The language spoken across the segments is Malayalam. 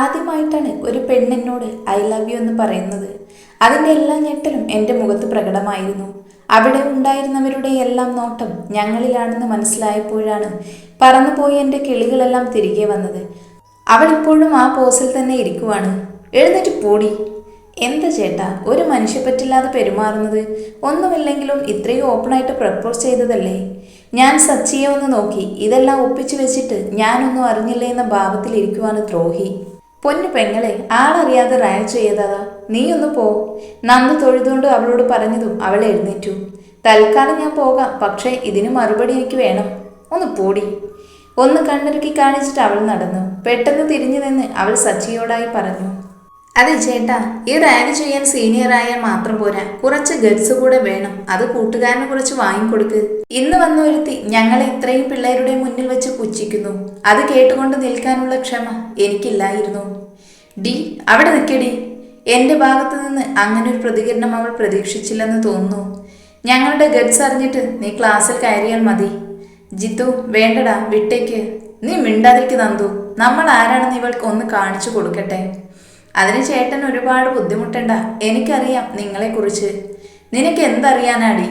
ആദ്യമായിട്ടാണ് ഒരു പെണ്ണെന്നോട് ഐ ലവ് യു എന്ന് പറയുന്നത്. അതിന്റെ എല്ലാ ഞെട്ടലും എന്റെ മുഖത്ത് പ്രകടമായിരുന്നു. അവിടെ ഉണ്ടായിരുന്നവരുടെ എല്ലാം നോട്ടം ഞങ്ങളിലാണെന്ന് മനസ്സിലായപ്പോഴാണ് പറന്നുപോയി എന്റെ കിളികളെല്ലാം തിരികെ വന്നത്. അവൾ ഇപ്പോഴും ആ പോസിൽ തന്നെ ഇരിക്കുവാണ്. എഴുന്നേറ്റ് പൂടി. എന്താ ചേട്ടാ ഒരു മനുഷ്യപ്പറ്റില്ലാതെ പെരുമാറുന്നത്? ഒന്നുമില്ലെങ്കിലും ഇത്രയും ഓപ്പണായിട്ട് പ്രപ്പോസ് ചെയ്തതല്ലേ? ഞാൻ സച്ചിയെ ഒന്ന് നോക്കി. ഇതെല്ലാം ഒപ്പിച്ചു വെച്ചിട്ട് ഞാനൊന്നും അറിഞ്ഞില്ലേ എന്ന ഭാവത്തിലിരിക്കുവാണ് ദ്രോഹി. പൊന്നു പെങ്ങളെ ആളറിയാതെ റാഗ് ചെയ്തതാ നീ ഒന്ന് പോ. നന്ന് തൊഴുതുകൊണ്ട് അവളോട് പറഞ്ഞതും അവൾ എഴുന്നേറ്റു. തൽക്കാലം ഞാൻ പോകാം പക്ഷേ ഇതിന് മറുപടി എനിക്ക് വേണം. ഒന്ന് പൂടി. ഒന്ന് കണ്ണിറുക്കി കാണിച്ചിട്ട് അവൾ നടന്നു. പെട്ടെന്ന് തിരിഞ്ഞു നിന്ന് അവൾ സച്ചിയോടായി പറഞ്ഞു. അതെ ചേട്ടാ ഈ റാഗ് ചെയ്യാൻ സീനിയർ ആയാൽ മാത്രം പോരാ. കുറച്ച് ഗഡ്സ് കൂടെ വേണം. അത് കൂട്ടുകാരനെ കുറച്ച് വാങ്ങിക്കൊടുക്ക്. ഇന്ന് വന്ന ഒരുത്തി ഞങ്ങളെ ഇത്രയും പിള്ളേരുടെ മുന്നിൽ വെച്ച് പുച്ഛിക്കുന്നു. അത് കേട്ടുകൊണ്ട് നിൽക്കാനുള്ള ക്ഷമ എനിക്കില്ലായിരുന്നു. ഡി അവിടെ നിൽക്കടി എന്റെ ഭാഗത്തു നിന്ന് അങ്ങനെ ഒരു പ്രതികരണം അവൾ പ്രതീക്ഷിച്ചില്ലെന്ന് തോന്നുന്നു. ഞങ്ങളുടെ ഗഡ്സ് അറിഞ്ഞിട്ട് നീ ക്ലാസ്സിൽ കയറിയാൽ മതി. ജിത്തു വേണ്ടടാ വിട്ടേക്ക്. നീ മിണ്ടാതിരിക്ക് നന്ദു. നമ്മൾ ആരാണെന്ന് ഇവൾക്ക് ഒന്ന് കാണിച്ചു കൊടുക്കട്ടെ. അതിന് ചേട്ടൻ ഒരുപാട് ബുദ്ധിമുട്ടണ്ട. എനിക്കറിയാം നിങ്ങളെക്കുറിച്ച്. നിനക്ക് എന്തറിയാനാടി?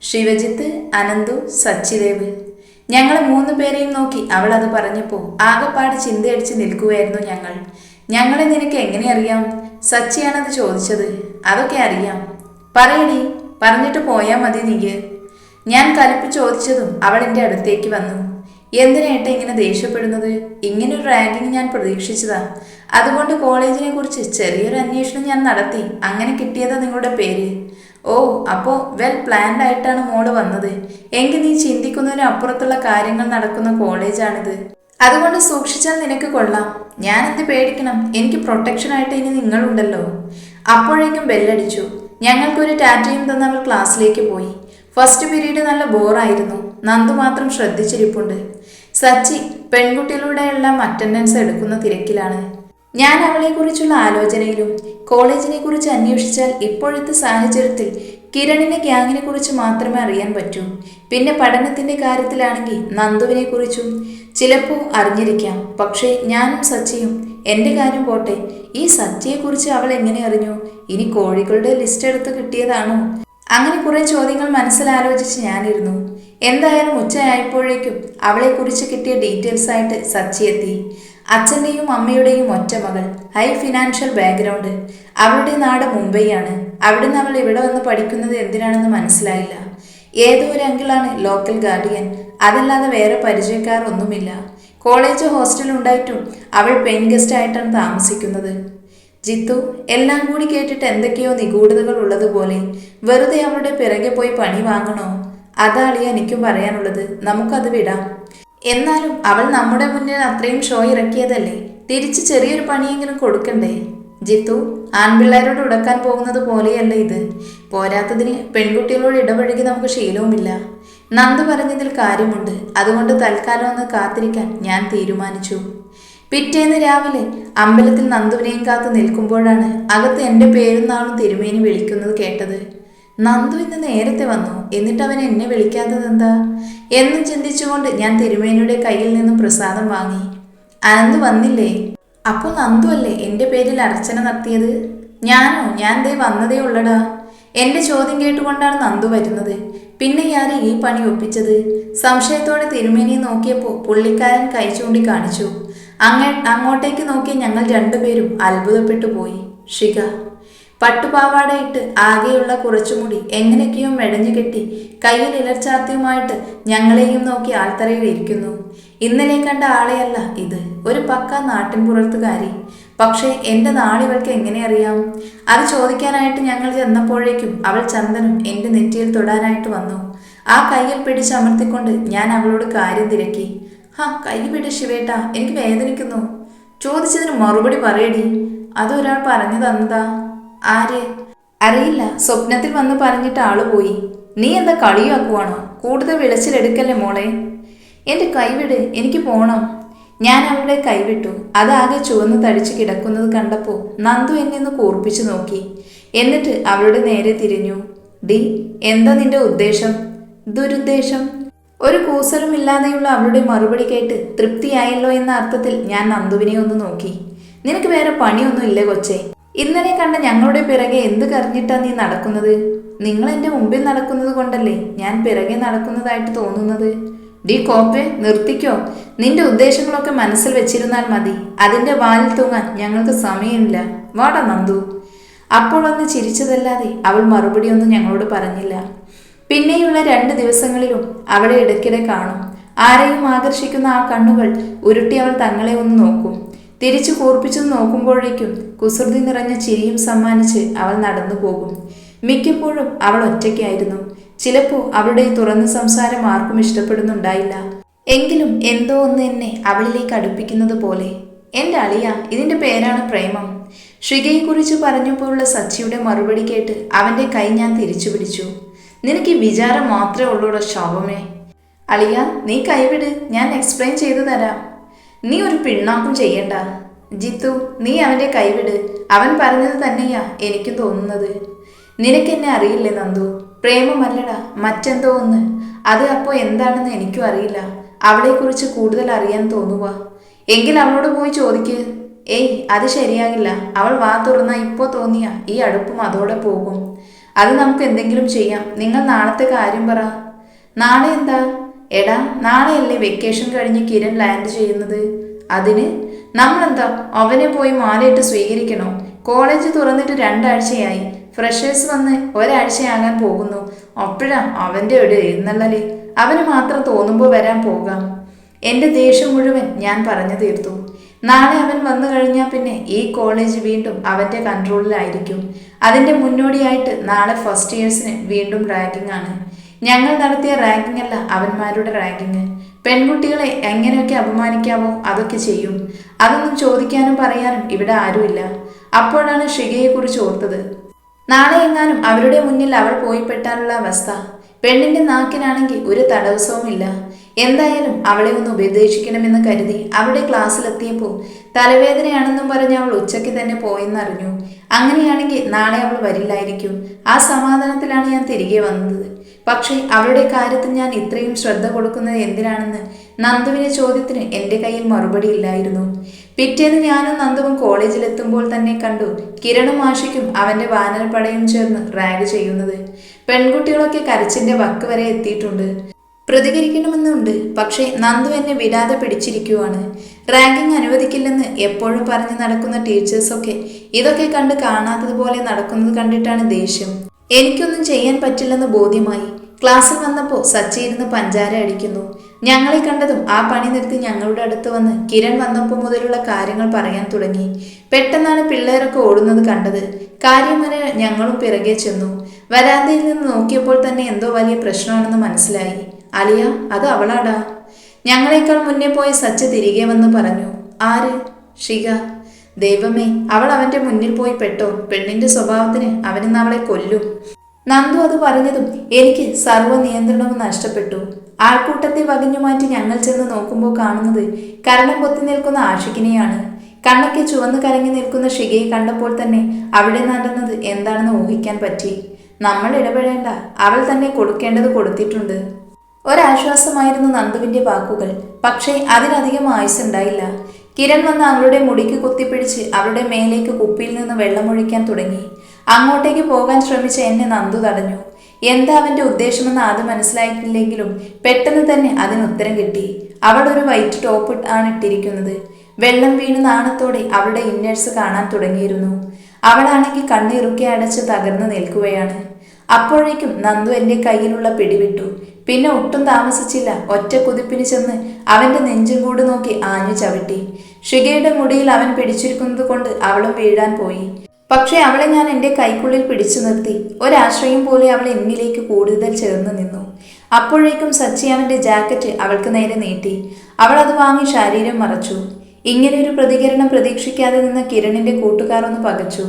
ശിവജിത്ത് അനന്തു സച്ചിദേവ്. ഞങ്ങൾ മൂന്ന് പേരെയും നോക്കി അവൾ അത് പറഞ്ഞപ്പോൾ ആകെപ്പാട് ചിന്തയടിച്ച് നിൽക്കുകയായിരുന്നു ഞങ്ങൾ. ഞങ്ങളെ നിനക്ക് എങ്ങനെ അറിയാം? സച്ചിയാണത് ചോദിച്ചത്. അതൊക്കെ അറിയാം. പറയടി പറഞ്ഞിട്ട് പോയാൽ മതി നീ ഞാൻ കലിപ്പ് ചോദിച്ചതും അവൾ എന്റെ അടുത്തേക്ക് വന്നു. എന്തിനേട്ട ഇങ്ങനെ ദേഷ്യപ്പെടുന്നത്? ഇങ്ങനെ ഒരു റാങ്കിങ് ഞാൻ പ്രതീക്ഷിച്ചതാ. അതുകൊണ്ട് കോളേജിനെ കുറിച്ച് ചെറിയൊരു അന്വേഷണം ഞാൻ നടത്തി. അങ്ങനെ കിട്ടിയതാ നിങ്ങളുടെ പേര്. ഓ അപ്പോ വെൽ പ്ലാൻഡ് ആയിട്ടാണ് മോൾ വന്നത്. എങ്കിൽ നീ ചിന്തിക്കുന്നതിന് അപ്പുറത്തുള്ള കാര്യങ്ങൾ നടക്കുന്ന കോളേജാണിത് അതുകൊണ്ട് സൂക്ഷിച്ചാൽ നിനക്ക് കൊള്ളാം. ഞാൻ എന്ത് പേടിക്കണം? എനിക്ക് പ്രൊട്ടക്ഷൻ ആയിട്ട് ഇനി നിങ്ങളുണ്ടല്ലോ. അപ്പോഴേക്കും ബെല്ലടിച്ചു ഞങ്ങൾക്കൊരു ടാറ്റയും തന്ന് അവൾ ക്ലാസ്സിലേക്ക് പോയി. ഫസ്റ്റ് പീരീഡ് നല്ല ബോറായിരുന്നു നന്ദു മാത്രം ശ്രദ്ധിച്ചിരിപ്പുണ്ട്. സച്ചി പെൺകുട്ടികളുടെയെല്ലാം അറ്റൻഡൻസ് എടുക്കുന്ന തിരക്കിലാണ്. ഞാൻ അവളെക്കുറിച്ചുള്ള ആലോചനയിലും കോളേജിനെ കുറിച്ച് അന്വേഷിച്ചാൽ ഇപ്പോഴത്തെ സാഹചര്യത്തിൽ കിരണിനെ ഗ്യാങ്ങിനെ കുറിച്ച് മാത്രമേ അറിയാൻ പറ്റൂ. പിന്നെ പഠനത്തിന്റെ കാര്യത്തിലാണെങ്കിൽ നന്ദുവിനെ കുറിച്ചും ചിലപ്പോൾ അറിഞ്ഞിരിക്കാം. പക്ഷേ ഞാനും സച്ചിയും എന്റെ കാര്യം പോട്ടെ ഈ സച്ചിയെക്കുറിച്ച് അവൾ എങ്ങനെ അറിഞ്ഞു? ഇനി കോഴികളുടെ ലിസ്റ്റ് എടുത്ത് കിട്ടിയതാണോ? അങ്ങനെ കുറെ ചോദ്യങ്ങൾ മനസ്സിലാലോചിച്ച് ഞാനിരുന്നു. എന്തായാലും ഉച്ചയായപ്പോഴേക്കും അവളെക്കുറിച്ച് കിട്ടിയ ഡീറ്റെയിൽസ് ആയിട്ട് സച്ചി എത്തി. അച്ഛന്റെയും അമ്മയുടെയും ഒറ്റ മകൾ. High financial background. അവളുടെ നാട് മുംബൈയാണ്. അവിടുന്ന് അവൾ ഇവിടെ വന്ന് പഠിക്കുന്നത് എന്തിനാണെന്ന് മനസ്സിലായില്ല. ഏതോ ഒരു അങ്കിളാണ് ലോക്കൽ ഗാർഡിയൻ അതല്ലാതെ വേറെ പരിചയക്കാരൊന്നുമില്ല. കോളേജ് ഹോസ്റ്റൽ ഉണ്ടായിട്ടും അവൾ പെയിൻ ഗസ്റ്റ് ആയിട്ടാണ് താമസിക്കുന്നത്. ജിത്തു എല്ലാം കൂടി കേട്ടിട്ട് എന്തൊക്കെയോ നിഗൂഢതകൾ ഉള്ളതുപോലെ വെറുതെ അവളുടെ പിറകെ പോയി പണി വാങ്ങണോ? അതാളിയ എനിക്കും പറയാനുള്ളത്. നമുക്കത് വിടാം. എന്നാലും അവൾ നമ്മുടെ മുന്നിൽ അത്രയും ഷോ ഇറക്കിയതല്ലേ? തിരിച്ച് ചെറിയൊരു പണിയെങ്കിലും കൊടുക്കണ്ടേ? ജിത്തു ആൺപിള്ളേരോട് ഉടക്കാൻ പോകുന്നത് പോലെയല്ല ഇത്. പോരാത്തതിന് പെൺകുട്ടികളോട് ഇടപഴകി നമുക്ക് ശീലവുമില്ല. നന്ദ് പറഞ്ഞതിൽ കാര്യമുണ്ട്. അതുകൊണ്ട് തൽക്കാലം ഒന്ന് കാത്തിരിക്കാൻ ഞാൻ തീരുമാനിച്ചു. പിറ്റേന്ന് രാവിലെ അമ്പലത്തിൽ നന്ദുവിനെയും കാത്ത് നിൽക്കുമ്പോഴാണ് അകത്ത് എന്റെ പേരും നാളും തിരുമേനി വിളിക്കുന്നത് കേട്ടത്. നന്ദു ഇന്ന് നേരത്തെ വന്നു. എന്നിട്ട് അവൻ എന്നെ വിളിക്കാത്തത് എന്താ? എന്നും ചിന്തിച്ചുകൊണ്ട് ഞാൻ തിരുമേനിയുടെ കയ്യിൽ നിന്നും പ്രസാദം വാങ്ങി. അനന്ത് വന്നില്ലേ? അപ്പോൾ നന്ദു അല്ലേ എന്റെ പേരിൽ അർച്ചന നടത്തിയത്? ഞാനോ? ഞാൻ ദേ വന്നതേ ഉള്ളടാ. എന്റെ ചോദ്യം കേട്ടുകൊണ്ടാണ് നന്ദു വരുന്നത്. പിന്നെ ഞാൻ ഈ പണി ഒപ്പിച്ചത്? സംശയത്തോടെ തിരുമേനിയെ നോക്കിയപ്പോൾ പുള്ളിക്കാരൻ കൈ ചൂണ്ടി കാണിച്ചു. അങ്ങ അങ്ങോട്ടേക്ക് നോക്കിയ ഞങ്ങൾ രണ്ടുപേരും അത്ഭുതപ്പെട്ടു പോയി. ഷിക പട്ടുപാവാടയിട്ട് ആകെയുള്ള കുറച്ചുമുടി എങ്ങനെയൊക്കെയോ മെടഞ്ഞു കെട്ടി കയ്യിൽ ഇലർച്ചാത്തിയുമായിട്ട് ഞങ്ങളെയും നോക്കി ആൾത്തറയിൽ ഇരിക്കുന്നു. ഇന്നലെ കണ്ട ആളെയല്ല ഇത്. ഒരു പക്ക നാട്ടിൻ പുറത്തുകാരി. പക്ഷേ എന്റെ നാളിവൾക്ക് എങ്ങനെ അറിയാം? അത് ചോദിക്കാനായിട്ട് ഞങ്ങൾ ചെന്നപ്പോഴേക്കും അവൾ ചന്ദനം എന്റെ നെറ്റിയിൽ തൊടാനായിട്ട് വന്നു. ആ കയ്യിൽ പിടിച്ചമർത്തിക്കൊണ്ട് ഞാൻ അവളോട് കാര്യം തിരക്കി. ഹാ കൈ പിടി ശിവേട്ടാ എനിക്ക് വേദനിക്കുന്നു. ചോദിച്ചതിന് മറുപടി പറയടി. അതൊരാൾ പറഞ്ഞു തന്നതാ. ആര്? അറിയില്ല. സ്വപ്നത്തിൽ വന്ന് പറഞ്ഞിട്ട് ആൾ പോയി. നീ എന്താ കളിയാക്കുവാണോ? കൂടുതൽ വിളച്ചിലെടുക്കല്ലേ മോളെ? എന്റെ കൈവിട് എനിക്ക് പോണം. ഞാൻ അവളുടെ കൈവിട്ടു. അതാകെ ചുവന്ന് തടിച്ച് കിടക്കുന്നത് കണ്ടപ്പോൾ നന്ദു എന്നെ ഒന്ന് കൂർപ്പിച്ചു നോക്കി. എന്നിട്ട് അവളുടെ നേരെ തിരിഞ്ഞു. ഡി എന്താ നിന്റെ ഉദ്ദേശം? ദുരുദ്ദേശം? ഒരു കൂസലുമില്ലാതെയുള്ള അവളുടെ മറുപടി കേട്ട് തൃപ്തിയായല്ലോ എന്ന അർത്ഥത്തിൽ ഞാൻ നന്ദുവിനെ ഒന്ന് നോക്കി. നിനക്ക് വേറെ പണിയൊന്നും ഇല്ലേ കൊച്ചേ? ഇന്നലെ കണ്ട ഞങ്ങളുടെ പിറകെ എന്ത് കറിഞ്ഞിട്ടാ നീ നടക്കുന്നത്? നിങ്ങൾ എന്റെ മുമ്പിൽ നടക്കുന്നത് കൊണ്ടല്ലേ ഞാൻ പിറകെ നടക്കുന്നതായിട്ട് തോന്നുന്നത്? ഡി കോപ്പെ നിർത്തിക്കോ. നിന്റെ ഉദ്ദേശങ്ങളൊക്കെ മനസ്സിൽ വെച്ചിരുന്നാൽ മതി. അതിന്റെ വാലിൽ തൂങ്ങാൻ ഞങ്ങൾക്ക് സമയമില്ല. വാട നന്ദു. അപ്പോൾ ഒന്ന് ചിരിച്ചതല്ലാതെ അവൾ മറുപടിയൊന്നും ഞങ്ങളോട് പറഞ്ഞില്ല. പിന്നെയുള്ള രണ്ട് ദിവസങ്ങളിലും അവളെ ഇടയ്ക്കിടെ കാണും. ആരെയും ആകർഷിക്കുന്ന ആ കണ്ണുകൾ ഉരുട്ടി അവൾ തങ്ങളെ ഒന്ന് നോക്കും. തിരിച്ചു കൂർപ്പിച്ചു നോക്കുമ്പോഴേക്കും കുസൃതി നിറഞ്ഞ ചിരിയും സമ്മാനിച്ച് അവൾ നടന്നു പോകും. മിക്കപ്പോഴും അവൾ ഒറ്റയ്ക്കായിരുന്നു. ചിലപ്പോൾ അവളുടെ തുറന്ന സംസാരം ആർക്കും ഇഷ്ടപ്പെടുന്നുണ്ടായില്ല. എങ്കിലും എന്തോ ഒന്ന് എന്നെ അവളിലേക്ക് അടുപ്പിക്കുന്നത് പോലെ. എന്റെ അളിയ ഇതിന്റെ പേരാണ് പ്രേമം ശ്രീകയെക്കുറിച്ച് പറഞ്ഞപ്പോഴുള്ള സച്ചിയുടെ മറുപടി കേട്ട് അവന്റെ കൈ ഞാൻ തിരിച്ചു പിടിച്ചു. നിനക്ക് വിചാരം മാത്രമേ ഉള്ളൂടോ ശോഭമേ? അളിയ നീ കൈവിട്. ഞാൻ എക്സ്പ്ലെയിൻ ചെയ്തു തരാം. നീ ഒരു പിണ്ണാക്കും ചെയ്യണ്ട. ജിത്തു നീ അവന്റെ കൈവിട്. അവൻ പറഞ്ഞത് തന്നെയാ എനിക്കും തോന്നുന്നത്. നിനക്കെന്നെ അറിയില്ലേ നന്ദു? പ്രേമമല്ലട മറ്റെന്തോ ഒന്ന്. അത് അപ്പോ എന്താണെന്ന് എനിക്കും അറിയില്ല. അവളെക്കുറിച്ച് കൂടുതൽ അറിയാൻ തോന്നുക എങ്കിൽ അവളോട് പോയി ചോദിക്ക്. ഏയ് അത് ശരിയാകില്ല. അവൾ വാ തുറന്ന ഇപ്പോ തോന്നിയ ഈ അടുപ്പും അതോടെ പോകും. അത് നമുക്ക് എന്തെങ്കിലും ചെയ്യാം. നിങ്ങൾ നാളത്തെ കാര്യം പറ. നാളെ എന്താ? എടാ നാളെയല്ലേ വെക്കേഷൻ കഴിഞ്ഞ് കിരൺ ലാൻഡ് ചെയ്യുന്നത്? അതിന് നമ്മളെന്താ അവനെ പോയി മാലയിട്ട് സ്വീകരിക്കണോ? കോളേജ് തുറന്നിട്ട് രണ്ടാഴ്ചയായി. ഫ്രഷേഴ്സ് വന്ന് ഒരാഴ്ചയാകാൻ പോകുന്നു. അപ്പോഴാ അവന്റെ ഒരു എഴുന്നള്ളൽ. അവന് മാത്രം തോന്നുമ്പോൾ വരാൻ പോകാം. എന്റെ ദേഷ്യം മുഴുവൻ ഞാൻ പറഞ്ഞു തീർത്തു. നാളെ അവൻ വന്നു കഴിഞ്ഞാൽ പിന്നെ ഈ കോളേജ് വീണ്ടും അവന്റെ കൺട്രോളിലായിരിക്കും അതിന്റെ മുന്നോടിയായിട്ട് നാളെ ഫസ്റ്റ് ഇയേഴ്സിന് വീണ്ടും റാങ്കിങ് ആണ്. ഞങ്ങൾ നടത്തിയ റാങ്കിങ് അല്ല അവന്മാരുടെ റാങ്കിങ് പെൺകുട്ടികളെ എങ്ങനെയൊക്കെ അപമാനിക്കാമോ അതൊക്കെ ചെയ്യും. അതൊന്നും ചോദിക്കാനും പറയാനും ഇവിടെ ആരുമില്ല. അപ്പോഴാണ് ഷികയെക്കുറിച്ച് ഓർത്തത്. നാളെ എങ്ങാനും അവരുടെ മുന്നിൽ അവൾ പോയിപ്പെട്ടാനുള്ള അവസ്ഥ. പെണ്ണിന്റെ നാക്കിനാണെങ്കിൽ ഒരു തടസ്സവുമില്ല. എന്തായാലും അവളെ ഒന്ന് ഉപദേശിക്കണമെന്ന് കരുതി അവിടെ ക്ലാസ്സിലെത്തിയപ്പോൾ തലവേദനയാണെന്നും പറഞ്ഞ് അവൾ ഉച്ചയ്ക്ക് തന്നെ പോയെന്നറിഞ്ഞു. അങ്ങനെയാണെങ്കിൽ നാളെ അവൾ വരില്ലായിരിക്കും. ആ സമാധാനത്തിലാണ് ഞാൻ തിരികെ വന്നത്. പക്ഷേ അവളുടെ കാര്യത്തിൽ ഞാൻ ഇത്രയും ശ്രദ്ധ കൊടുക്കുന്നത് എന്തിനാണെന്ന് നന്ദുവിന്റെ ചോദ്യത്തിന് എന്റെ കയ്യിൽ മറുപടി ഇല്ലായിരുന്നു. പിറ്റേന്ന് ഞാനും നന്ദുവും കോളേജിലെത്തുമ്പോൾ തന്നെ കണ്ടു കിരണും ആഷിക്കും അവന്റെ വാനൽപ്പടയും ചേർന്ന് റാഗ് ചെയ്യുന്നത്. പെൺകുട്ടികളൊക്കെ കരച്ചിന്റെ വക്ക് വരെ എത്തിയിട്ടുണ്ട്. പ്രതികരിക്കണമെന്നുണ്ട്. പക്ഷേ നന്ദു എന്നെ വിടാതെ പിടിച്ചിരിക്കുവാണ്. റാങ്കിങ് അനുവദിക്കില്ലെന്ന് എപ്പോഴും പറഞ്ഞു നടക്കുന്ന ടീച്ചേഴ്സൊക്കെ ഇതൊക്കെ കണ്ട് കാണാത്തതുപോലെ നടക്കുന്നത് കണ്ടിട്ടാണ് ദേഷ്യം. എനിക്കൊന്നും ചെയ്യാൻ പറ്റില്ലെന്ന് ബോധ്യമായി. ക്ലാസ്സിൽ വന്നപ്പോൾ സച്ചി ഇരുന്ന് പഞ്ചാര അടിക്കുന്നു. ഞങ്ങളെ കണ്ടതും ആ പണി നിർത്തി ഞങ്ങളുടെ അടുത്ത് വന്ന് കിരൺ വന്നപ്പോൾ മുതലുള്ള കാര്യങ്ങൾ പറയാൻ തുടങ്ങി. പെട്ടെന്നാണ് പിള്ളേരൊക്കെ ഓടുന്നത് കണ്ടത്. കാര്യം വരെ ഞങ്ങളും പിറകെ ചെന്നു. വരാന്തയിൽ നിന്ന് നോക്കിയപ്പോൾ തന്നെ എന്തോ വലിയ പ്രശ്നമാണെന്ന് മനസ്സിലായി. അലിയ അത് അവളാടാ. ഞങ്ങളെക്കാൾ മുന്നേ പോയ സച്ച തിരികെ വന്ന് പറഞ്ഞു ആര്? ഷിക ദൈവമേ അവൾ അവന്റെ മുന്നിൽ പോയി പെട്ടോ? പെണ്ണിന്റെ സ്വഭാവത്തിന് അവനിന്ന് അവളെ കൊല്ലും. നന്ദു അത് പറഞ്ഞതും എനിക്ക് സർവ നിയന്ത്രണവും നഷ്ടപ്പെട്ടു. ആൾക്കൂട്ടത്തെ വകഞ്ഞു മാറ്റി ഞങ്ങൾ ചെന്ന് നോക്കുമ്പോൾ കാണുന്നത് കരണം പൊത്തി നിൽക്കുന്ന ആഷിഖിനെയാണ്. കണ്ണൊക്കെ ചുവന്ന് കരങ്ങി നിൽക്കുന്ന ഷികയെ കണ്ടപ്പോൾ തന്നെ അവിടെ നടന്നത് എന്താണെന്ന് ഊഹിക്കാൻ പറ്റി. നമ്മൾ ഇടപെടേണ്ട അവൾ തന്നെ കൊടുക്കേണ്ടത് കൊടുത്തിട്ടുണ്ട്. ഒരാശ്വാസമായിരുന്നു നന്ദുവിന്റെ വാക്കുകൾ. പക്ഷേ അതിനധികം ആയുസ്സുണ്ടായില്ല. കിരൺ വന്ന് അവളുടെ മുടിക്ക് കുത്തിപ്പിടിച്ച് അവളുടെ മേലേക്ക് കുപ്പിയിൽ നിന്ന് വെള്ളമൊഴിക്കാൻ തുടങ്ങി. അങ്ങോട്ടേക്ക് പോകാൻ ശ്രമിച്ച എന്നെ നന്ദു തടഞ്ഞു. എന്താ അവന്റെ ഉദ്ദേശമെന്ന് ആദ്യം മനസ്സിലായിട്ടില്ലെങ്കിലും പെട്ടെന്ന് തന്നെ അതിന് ഉത്തരം കിട്ടി. അവൾ ഒരു വൈറ്റ് ടോപ്പ് ആണ് ഇട്ടിരിക്കുന്നത്. വെള്ളം വീണ് നാണത്തോടെ അവളുടെ ഇന്നേഴ്സ് കാണാൻ തുടങ്ങിയിരുന്നു. അവളാണെങ്കിൽ കണ്ണിറുക്കി അടച്ച് തകർന്നു നിൽക്കുകയാണ്. അപ്പോഴേക്കും നന്ദു എന്റെ കയ്യിലുള്ള പിടിവിട്ടു. പിന്നെ ഒട്ടും താമസിച്ചില്ല. ഒറ്റ കുതിപ്പിന് ചെന്ന് അവന്റെ നെഞ്ചും കൂട് നോക്കി ആഞ്ഞു ചവിട്ടി. ഷിഗയുടെ മുടിയിൽ അവൻ പിടിച്ചിരിക്കുന്നത് കൊണ്ട് അവളും വീഴാൻ പോയി. പക്ഷേ അവളെ ഞാൻ എന്റെ കൈക്കുള്ളിൽ പിടിച്ചു നിർത്തി. ഒരാശ്രയം പോലെ അവൾ എന്നിലേക്ക് കൂടുതൽ ചേർന്ന് നിന്നു. അപ്പോഴേക്കും സച്ചി അവന്റെ ജാക്കറ്റ് അവൾക്ക് നേരെ നീട്ടി. അവൾ അത് വാങ്ങി ശരീരം മറച്ചു. ഇങ്ങനെ ഒരു പ്രതികരണം പ്രതീക്ഷിക്കാതെ നിന്ന കിരണിന്റെ കൂട്ടുകാർ ഒന്ന് പകച്ചു.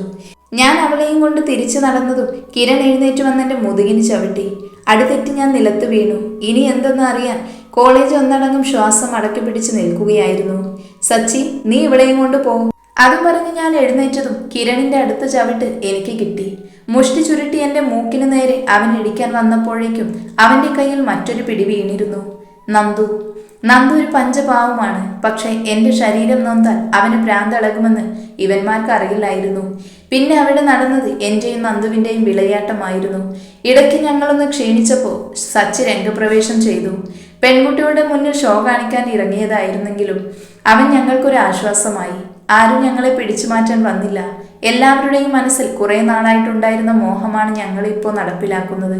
ഞാൻ അവളെയും കൊണ്ട് തിരിച്ചു നടന്നതും കിരൺ എഴുന്നേറ്റ് വന്നെന്റെ മുതുകിന് ചവിട്ടി. അടിതെറ്റി ഞാൻ നിലത്ത് വീണു. ഇനി എന്തെന്ന് അറിയാൻ കോളേജ് ഒന്നടങ്കം ശ്വാസം അടക്കി പിടിച്ച് നിൽക്കുകയായിരുന്നു. സച്ചി നീ ഇവിടെയും കൊണ്ട് പോകും അതും പറഞ്ഞ് ഞാൻ എഴുന്നേറ്റതും കിരണിന്റെ അടുത്ത ചവിട്ട് എനിക്ക് കിട്ടി. മുഷ്ടി ചുരുട്ടി എന്റെ മൂക്കിന് നേരെ അവൻ ഇടിക്കാൻ വന്നപ്പോഴേക്കും അവന്റെ കയ്യിൽ മറ്റൊരു പിടി വീണിരുന്നു. നന്ദു. നന്ദു ഒരു പഞ്ചപാവമാണ്. പക്ഷേ എന്റെ ശരീരം നൊന്താൽ അവന് ഭ്രാന്തളകുമെന്ന് ഇവന്മാർക്ക് അറിയില്ലായിരുന്നു. പിന്നെ അവിടെ നടന്നത് എന്റെയും നന്ദുവിന്റെയും വിളയാട്ടമായിരുന്നു. ഇടയ്ക്ക് ഞങ്ങളൊന്ന് ക്ഷീണിച്ചപ്പോൾ സച്ചി രംഗപ്രവേശം ചെയ്തു. പെൺകുട്ടിയുടെ മുന്നിൽ ഷോ കാണിക്കാൻ ഇറങ്ങിയതായിരുന്നെങ്കിലും അവൻ ഞങ്ങൾക്കൊരു ആശ്വാസമായി ആരും ഞങ്ങളെ പിടിച്ചു മാറ്റാൻ വന്നില്ല. എല്ലാവരുടെയും മനസ്സിൽ കുറെ നാളായിട്ടുണ്ടായിരുന്ന മോഹമാണ് ഞങ്ങൾ ഇപ്പോൾ നടപ്പിലാക്കുന്നത്.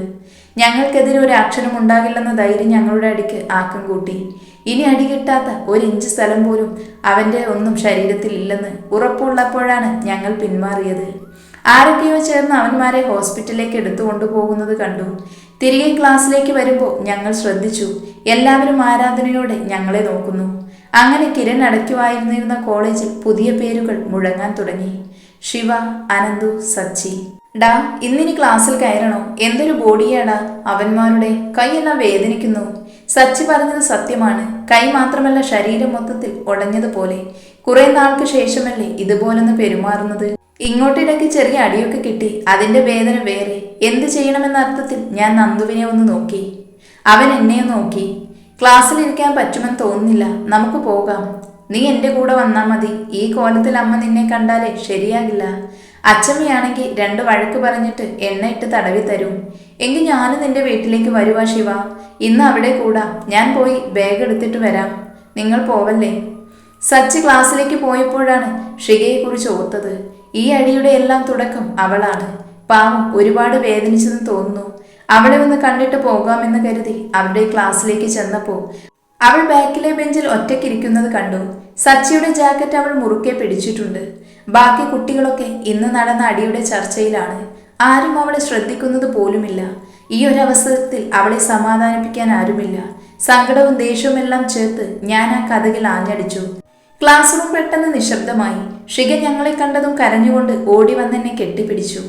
ഞങ്ങൾക്കെതിരെ ഒരു അക്ഷരം ഉണ്ടാകില്ലെന്ന ധൈര്യം ഞങ്ങളുടെ അടിക്ക് ആക്കം കൂട്ടി. ഇനി അടി കിട്ടാത്ത ഒരു ഇഞ്ച് സ്ഥലം പോലും അവന്റെ ഒന്നും ശരീരത്തിൽ ഇല്ലെന്ന് ഉറപ്പുള്ളപ്പോഴാണ് ഞങ്ങൾ പിന്മാറിയത്. ആരൊക്കെയോ ചേർന്ന് അവന്മാരെ ഹോസ്പിറ്റലിലേക്ക് എടുത്തു കൊണ്ടുപോകുന്നത് കണ്ടു. തിരികെ ക്ലാസ്സിലേക്ക് വരുമ്പോൾ ഞങ്ങൾ ശ്രദ്ധിച്ചു. എല്ലാവരും ആരാധനയോടെ ഞങ്ങളെ നോക്കുന്നു. അങ്ങനെ കിരൺ അടയ്ക്കുവായിരുന്നിരുന്ന കോളേജിൽ പുതിയ പേരുകൾ മുഴങ്ങാൻ തുടങ്ങി. ശിവ അനന്തു സച്ചി. ഡാ ഇന്നിനി ക്ലാസ്സിൽ കയറണോ? എന്തൊരു ബോഡിയാടാ. അവന്മാരുടെ കൈയെല്ലാം വേദനിക്കുന്നു. സച്ചി പറഞ്ഞത് സത്യമാണ്. കൈ മാത്രമല്ല ശരീരം മൊത്തത്തിൽ ഉടഞ്ഞതുപോലെ. കുറെ നാൾക്ക് ശേഷമല്ലേ ഇതുപോലൊന്ന് പെരുമാറുന്നത്? ഇങ്ങോട്ടിടയ്ക്ക് ചെറിയ അടിയൊക്കെ കിട്ടി. അതിന്റെ വേദന വേറെ. എന്ത് ചെയ്യണമെന്ന അർത്ഥത്തിൽ ഞാൻ നന്ദുവിനെ ഒന്ന് നോക്കി. അവൻ എന്നെ നോക്കി. ക്ലാസ്സിലിരിക്കാൻ പറ്റുമെന്ന് തോന്നുന്നില്ല. നമുക്ക് പോകാം. നീ എന്റെ കൂടെ വന്നാൽ മതി. ഈ കോലത്തിൽ അമ്മ നിന്നെ കണ്ടാലേ ശരിയാകില്ല. അച്ചമ്മയാണെങ്കിൽ രണ്ട് വഴക്ക് പറഞ്ഞിട്ട് എണ്ണ ഇട്ട് തടവി തരും. എങ്കിൽ ഞാനും നിന്റെ വീട്ടിലേക്ക് വരുവാ ശിവ. ഇന്ന് അവിടെ കൂടാ. ഞാൻ പോയി ബാഗ് എടുത്തിട്ട് വരാം. നിങ്ങൾ പോവല്ലേ? സച്ച് ക്ലാസ്സിലേക്ക് പോയപ്പോഴാണ് ഷികയെക്കുറിച്ച് ഓർത്തത്. ഈ അടിയുടെ എല്ലാം തുടക്കം അവളാണ്. പാവം ഒരുപാട് വേദനിച്ചെന്ന് തോന്നുന്നു. അവളെ ഒന്ന് കണ്ടിട്ട് പോകാമെന്ന് കരുതി അവരുടെ ക്ലാസ്സിലേക്ക് ചെന്നപ്പോൾ അവൾ ബാക്കിലെ ബെഞ്ചിൽ ഒറ്റയ്ക്കിരിക്കുന്നത് കണ്ടു. സച്ചിയുടെ ജാക്കറ്റ് അവൾ മുറുക്കെ പിടിച്ചിട്ടുണ്ട്. ബാക്കി കുട്ടികളൊക്കെ ഇന്ന് നടന്ന അടിയുടെ ചർച്ചയിലാണ്. ആരും അവളെ ശ്രദ്ധിക്കുന്നത് പോലുമില്ല. ഈ ഒരു അവസരത്തിൽ അവളെ സമാധാനിപ്പിക്കാൻ ആരുമില്ല. സങ്കടവും ദേഷ്യവും എല്ലാം ചേർത്ത് ഞാൻ ആ കഥകിൽ ആഞ്ഞടിച്ചു. ക്ലാസ് റൂം പെട്ടെന്ന് നിശബ്ദമായി. ഷിക ഞങ്ങളെ കണ്ടതും കരഞ്ഞുകൊണ്ട് ഓടി വന്നെന്നെ കെട്ടിപ്പിടിച്ചു.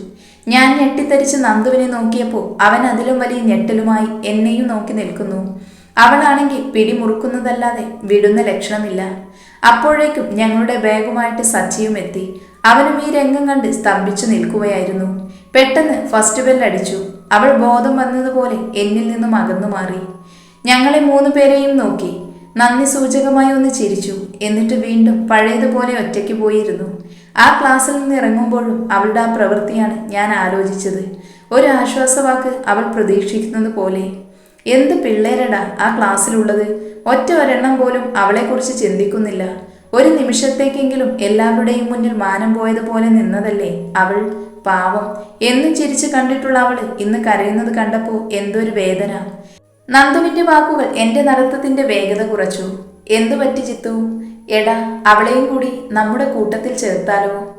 ഞാൻ ഞെട്ടിത്തരിച്ച് നന്ദുവിനെ നോക്കിയപ്പോൾ അവൻ അതിലും വലിയ ഞെട്ടലുമായി എന്നെയും നോക്കി നിൽക്കുന്നു. അവളാണെങ്കിൽ പിടിമുറുക്കുന്നതല്ലാതെ വിടുന്ന ലക്ഷണമില്ല. അപ്പോഴേക്കും ഞങ്ങളുടെ ബാഗുമായിട്ട് സച്ചിയും എത്തി. അവനും ഈ രംഗം കണ്ട് സ്തംഭിച്ചു നിൽക്കുകയായിരുന്നു. പെട്ടെന്ന് ഫസ്റ്റ് ബെൽ അടിച്ചു. അവൾ ബോധം വന്നതുപോലെ എന്നിൽ നിന്നും അകന്നു മാറി. ഞങ്ങളെ മൂന്ന് പേരെയും നോക്കി. നന്ദി സൂചകമായി ഒന്ന് ചിരിച്ചു. എന്നിട്ട് വീണ്ടും പഴയതുപോലെ ഒറ്റയ്ക്ക് പോയിരുന്നു. ആ ക്ലാസ്സിൽ നിന്ന് ഇറങ്ങുമ്പോഴും അവളുടെ ആ പ്രവൃത്തിയാണ് ഞാൻ ആലോചിച്ചത്. ഒരു ആശ്വാസവാക്ക് അവൾ പ്രതീക്ഷിക്കുന്നത് പോലെ. എന്ത് പിള്ളേരടാ ആ ക്ലാസ്സിലുള്ളത്? ഒറ്റ ഒരെണ്ണം പോലും അവളെക്കുറിച്ച് ചിന്തിക്കുന്നില്ല. ഒരു നിമിഷത്തേക്കെങ്കിലും എല്ലാവരുടെയും മുന്നിൽ മാനം പോയതുപോലെ നിന്നതല്ലേ അവൾ? പാവം. എന്ന് ചിരിച്ചു കണ്ടിട്ടുള്ള അവൾ ഇന്ന് കരയുന്നത് കണ്ടപ്പോൾ എന്തൊരു വേദന. നന്ദുവിന്റെ വാക്കുകൾ എന്റെ നടത്തത്തിന്റെ വേഗത കുറച്ചു. എന്തു പറ്റി ചിത്തു? എടാ അവളെയും കൂടി നമ്മുടെ കൂട്ടത്തിൽ ചേർത്താലോ?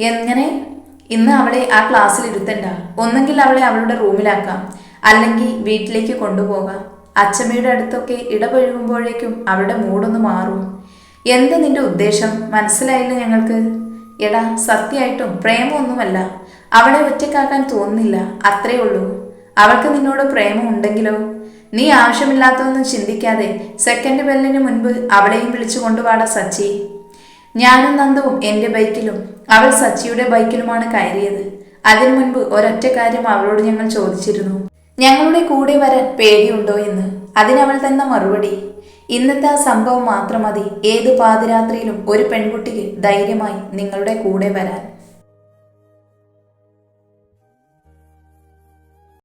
എങ്ങനെ? ഇന്ന് അവളെ ആ ക്ലാസ്സിൽ ഇരുത്തണ്ട. ഒന്നെങ്കിൽ അവളെ അവളുടെ റൂമിലാക്കാം അല്ലെങ്കിൽ വീട്ടിലേക്ക് കൊണ്ടുപോകാം. അച്ഛമ്മയുടെ അടുത്തൊക്കെ ഇടപഴകുമ്പോഴേക്കും അവളുടെ മൂടൊന്ന് മാറും. എന്ത് നിന്റെ ഉദ്ദേശം? മനസ്സിലായില്ല ഞങ്ങൾക്ക്. എടാ സത്യമായിട്ടും പ്രേമമൊന്നുമല്ല. അവളെ ഒറ്റക്കാക്കാൻ തോന്നുന്നില്ല. അത്രേ ഉള്ളൂ. അവൾക്ക് നിന്നോട് പ്രേമം ഉണ്ടെങ്കിലോ നീ ആവശ്യമില്ലാത്തതൊന്നും ചിന്തിക്കാതെ സെക്കൻഡ് ബെല്ലിന് മുൻപ് അവളെയും വിളിച്ചു കൊണ്ടുപാടാ സച്ചി. ഞാനും നന്ദുവും എന്റെ ബൈക്കിലും അവൾ സച്ചിയുടെ ബൈക്കിലുമാണ് കയറിയത്. അതിനു മുൻപ് ഒരൊറ്റ കാര്യം അവളോട് ഞങ്ങൾ ചോദിച്ചിരുന്നു. ഞങ്ങളുടെ കൂടെ വരാൻ പേടിയുണ്ടോ എന്ന്. അതിനവൾ തന്ന മറുപടി ഇന്നത്തെ ആ സംഭവം മാത്രം മതി. ഏത് പാതിരാത്രിയിലും ഒരു പെൺകുട്ടിക്ക് ധൈര്യമായി നിങ്ങളുടെ കൂടെ വരാൻ.